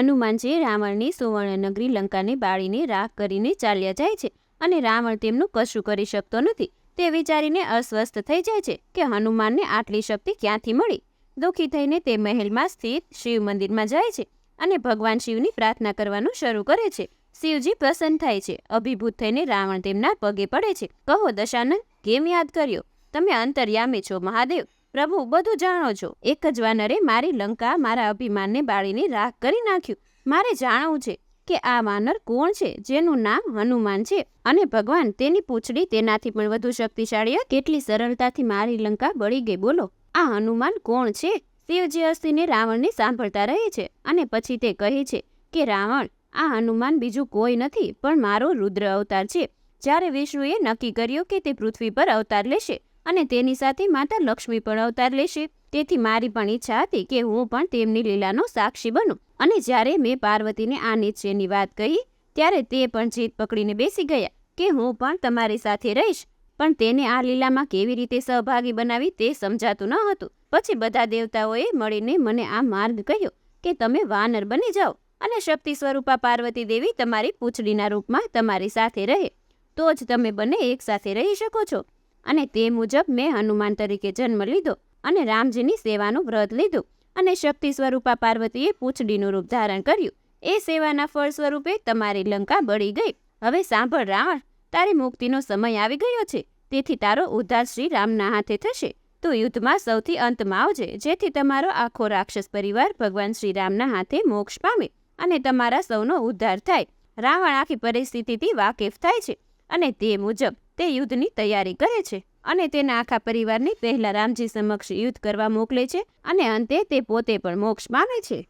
હનુમાનજી રાવણની સુવર્ણનગરી લંકાને બાળીને રાખ કરીને ચાલ્યા જાય છે અને રાવણ તેમનું કશું કરી શકતો નથી, તે વિચારીને અસ્વસ્થ થઈ જાય છે કે હનુમાનને આટલી શક્તિ ક્યાંથી મળી? દુઃખી થઈને તે મહેલમાં સ્થિત શિવ મંદિરમાં જાય છે અને ભગવાન શિવની પ્રાર્થના કરવાનું શરૂ કરે છે. શિવજી પ્રસન્ન થાય છે, અભિભૂત થઈને રાવણ તેમના પગે પડે છે. કહો દશાનંદ, કેમ યાદ કર્યો? તમે અંતર્યામી છો, મહાદેવ. પ્રભુ, બધું જાણો છો. એક જ વાનરે મારી લંકા, મારા અભિમાનને બાળીને રાખ કરી નાખ્યું. મારે જાણવું છે કે આ વાનર કોણ છે, જેનું નામ હનુમાન છે અને ભગવાન તેની પૂંછડી તેનાથી પણ વધુ શક્તિશાળી કેટલી સરળતાથી મારી લંકા બળી ગઈ. બોલો, આ હનુમાન કોણ છે? શિવજી અસ્થિને રાવણને સાંભળતા રહે છે અને પછી તે કહે છે કે, રાવણ, આ હનુમાન બીજું કોઈ નથી, પણ મારો રુદ્ર અવતાર છે. જ્યારે વિષ્ણુએ નક્કી કર્યું કે તે પૃથ્વી પર અવતાર લેશે અને તેની સાથે માતા લક્ષ્મી પણ અવતાર લેશે. તેથી મારી પણ ઈચ્છા હતી કે હું પણ તેમની લીલાનો સાક્ષી બનું. અને જ્યારે મેં પાર્વતીને આ નિશ્ચયની વાત કહી, ત્યારે તે પણ જીત પકડીને બેસી ગયા કે હું પણ તમારી સાથે રહીશ. પણ તેને આ લીલામાં કેવી રીતે સહભાગી બનાવી તે સમજાતું ન હતું. પછી બધા દેવતાઓએ મળીને મને આ માર્ગ કહ્યો કે તમે વાનર બની જાઓ અને શક્તિ સ્વરૂપા પાર્વતી દેવી તમારી પૂંછડીના રૂપમાં તમારી સાથે રહે. તો જ તમે બંને એકસાથે રહી શકો છો. અને તે મુજબ મેં હનુમાન તરીકે જન્મ લીધો અને રામજીની સેવાનું વ્રત લીધું અને શક્તિ સ્વરૂપા પાર્વતીએ પૂંછડીનું રૂપ ધારણ કર્યું. એ સેવાના ફળ સ્વરૂપે તમારી લંકા બળી ગઈ. હવે સાંભળ રાવણ, તારી મુક્તિનો સમય આવી ગયો છે. તેથી તારો ઉદ્ધાર શ્રી રામના હાથે થશે. તું યુદ્ધમાં સૌથી અંતમાં આવજે, જેથી તમારો આખો રાક્ષસ પરિવાર ભગવાન શ્રી રામના હાથે મોક્ષ પામે અને તમારા સૌનો ઉદ્ધાર થાય. રાવણ આખી પરિસ્થિતિથી વાકેફ થાય છે. અને તે મુજબ તે યુદ્ધની તૈયારી કરે છે અને તેના આખા પરિવારને પહેલા રામજી સમક્ષ યુદ્ધ કરવા મોકલે છે અને અંતે તે પોતે પણ મોક્ષ પામે છે.